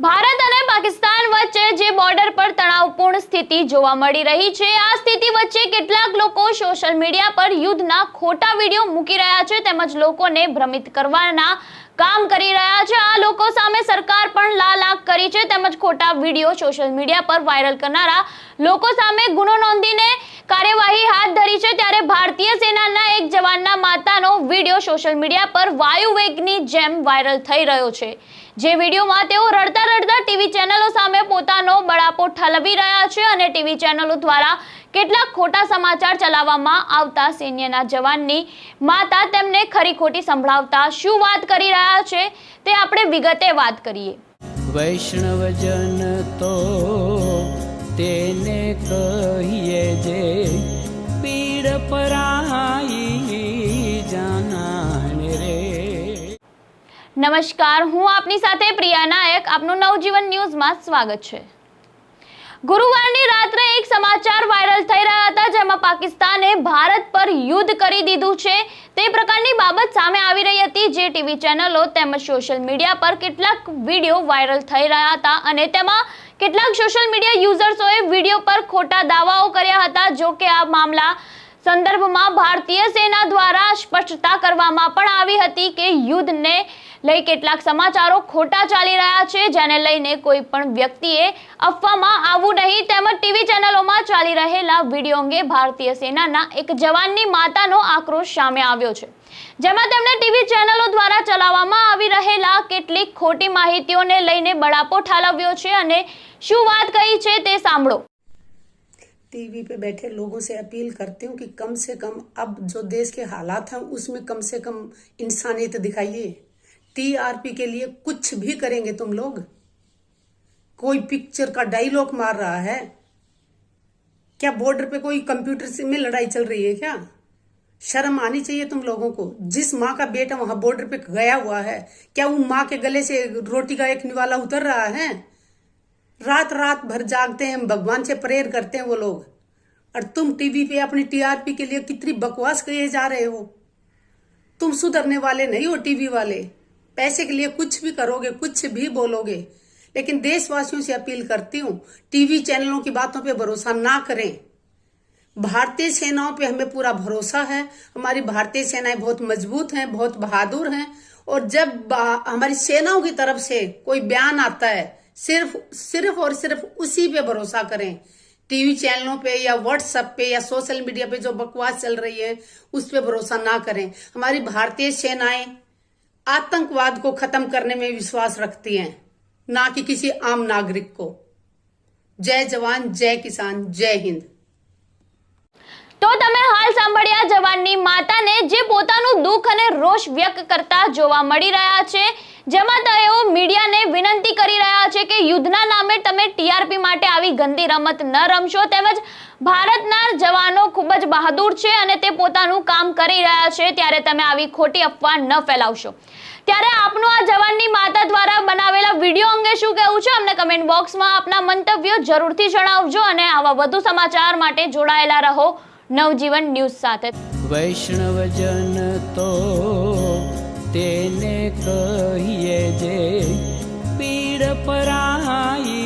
ભારત અને પાકિસ્તાન વચ્ચે જે બોર્ડર પર તણાવપૂર્ણ સ્થિતિ જોવા મળી રહી છે, આ સ્થિતિ વચ્ચે કેટલાક લોકો સોશિયલ મીડિયા પર યુદ્ધના ખોટા વીડિયો મૂકી રહ્યા છે, તેમજ લોકોને ભ્રમિત કરવાના કામ કરી રહ્યા છે. આ લોકો સામે સરકાર પણ લાલ આંખ કરી છે, તેમજ ખોટા વીડિયો સોશિયલ મીડિયા પર વાયરલ કરનારા લોકો સામે ગુનો નોંધીને કાર્યવાહી હાથ ધરી છે. ત્યારે ભારતીય સેનાના વીડિયો સોશિયલ મીડિયા પર વાયુવેગની જેમ વાયરલ થઈ રહ્યો છે. જે વિડીયોમાં તેઓ રડતા રડતા ટીવી ચેનલો સામે પોતાનો બળાપો ઠલવી રહ્યા છે અને ટીવી ચેનલો દ્વારા કેટલાક ખોટા સમાચાર ચલાવવામાં આવતા સૈન્યના જવાનની માતા તેમને ખરી ખોટી સંભળાવતા શું વાત કરી રહ્યા છે તે આપણે વિગતે વાત કરીએ. વૈષ્ણવજન તો તેને કહીએ જે પીડ પરાઈ નમસ્કાર, હું આપની સાથે પ્રિયા નાયક. આપનું નવજીવન ન્યૂઝમાં સ્વાગત છે. ગુરુવારની રાત્રે એક સમાચાર વાયરલ થઈ રહ્યા હતા, જેમાં પાકિસ્તાને ભારત પર યુદ્ધ કરી દીધું છે. તે પ્રકારની બાબત સામે આવી રહી હતી, જે ટીવી ચેનલો તેમજ સોશિયલ મીડિયા પર કેટલાક વીડિયો વાયરલ થઈ રહ્યા હતા અને તેમાં કેટલાક સોશિયલ મીડિયા યુઝર્સોએ વીડિયો પર ખોટા દાવાઓ કર્યા હતા, જો કે આ મામલા સંદર્ભમાં ભારતીય સેના દ્વારા સ્પષ્ટતા કરવામાં પણ આવી હતી કે યુદ્ધને લઈ કેટલાક સમાચારો ખોટા ચાલી રહ્યા છે જેને લઈને કોઈ પણ વ્યક્તિએ અફવામાં આવવું નહીં તેમજ ટીવી ચેનલોમાં ચાલી રહેલા વિડીયો અંગે ભારતીય સેનાના એક જવાનની માતાનો આક્રોશ સામે આવ્યો છે જેમાં તેમણે ટીવી ચેનલો દ્વારા ચલાવવામાં આવી રહેલા કેટલીક ખોટી માહિતીઓને લઈને બળાપો ઠાલવ્યો છે અને શું વાત કહી છે તે સાંભળો टीवी पे बैठे लोगों से अपील करती हूँ कि कम से कम अब जो देश के हालात हैं उसमें कम से कम इंसानियत दिखाइए टीआरपी के लिए कुछ भी करेंगे तुम लोग। कोई पिक्चर का डायलॉग मार रहा है। क्या बॉर्डर पे कोई कंप्यूटर से में लड़ाई चल रही है क्या? शर्म आनी चाहिए तुम लोगों को। जिस माँ का बेटा वहाँ बॉर्डर पे गया हुआ है, क्या वो माँ के गले से रोटी का एक निवाला उतर रहा है? रात रात भर जागते हैं, भगवान से प्रेयर करते हैं वो लोग। और तुम टीवी पे अपनी टीआरपी के लिए कितनी बकवास कहे जा रहे हो? तुम सुधरने वाले नहीं हो टीवी वाले। पैसे के लिए कुछ भी करोगे, कुछ भी बोलोगे, लेकिन देशवासियों से अपील करती हूँ, टीवी चैनलों की बातों पे भरोसा ना करें। भारतीय सेनाओं पे हमें पूरा भरोसा है। हमारी भारतीय सेनाएँ बहुत मज़बूत हैं, बहुत बहादुर हैं, और जब हमारी सेनाओं की तरफ़ से कोई बयान आता है, सिर्फ़ सिर्फ़ और सिर्फ़ उसी पे भरोसा करें। टीवी चैनलों पे या व्हाट्सएप पे या सोशल मीडिया पे जो बकवास चल रही है, उस पर भरोसा ना करें। हमारी भारतीय सेनाएँ आतंकवाद को खत्म करने में विश्वास रखती हैं ना कि किसी आम नागरिक को जय जवान जय किसान जय हिंद તો તમે હાલ સાંભળ્યા જવાનની માતાને જે પોતાનું દુઃખ અને રોષ વ્યક્ત કરતા જોવા મળી રહ્યા છે જેમાં તેઓ મીડિયાને વિનંતી કરી રહ્યા છે કે યુદ્ધના નામે તમે ટીઆરપી માટે આવી ગંદી રમત ન રમશો તેમજ ભારતના જવાનો ખૂબ જ બહાદુર છે અને તે પોતાનું કામ કરી રહ્યા છે ત્યારે તમે આવી ખોટી અફવા ન ફેલાવશો. ત્યારે આપનું આ જવાનની માતા દ્વારા બનાવેલા વીડિયો અંગે શું કહેવું છે અમને કમેન્ટ બોક્સમાં આપના મંતવ્યો જરૂરથી જણાવજો અને આવા વધુ સમાચાર માટે જોડાયેલા રહો નવજીવન ન્યૂઝ સાથે. વૈષ્ણવજન તો તેને કહીએ જે પીડ પરાઈ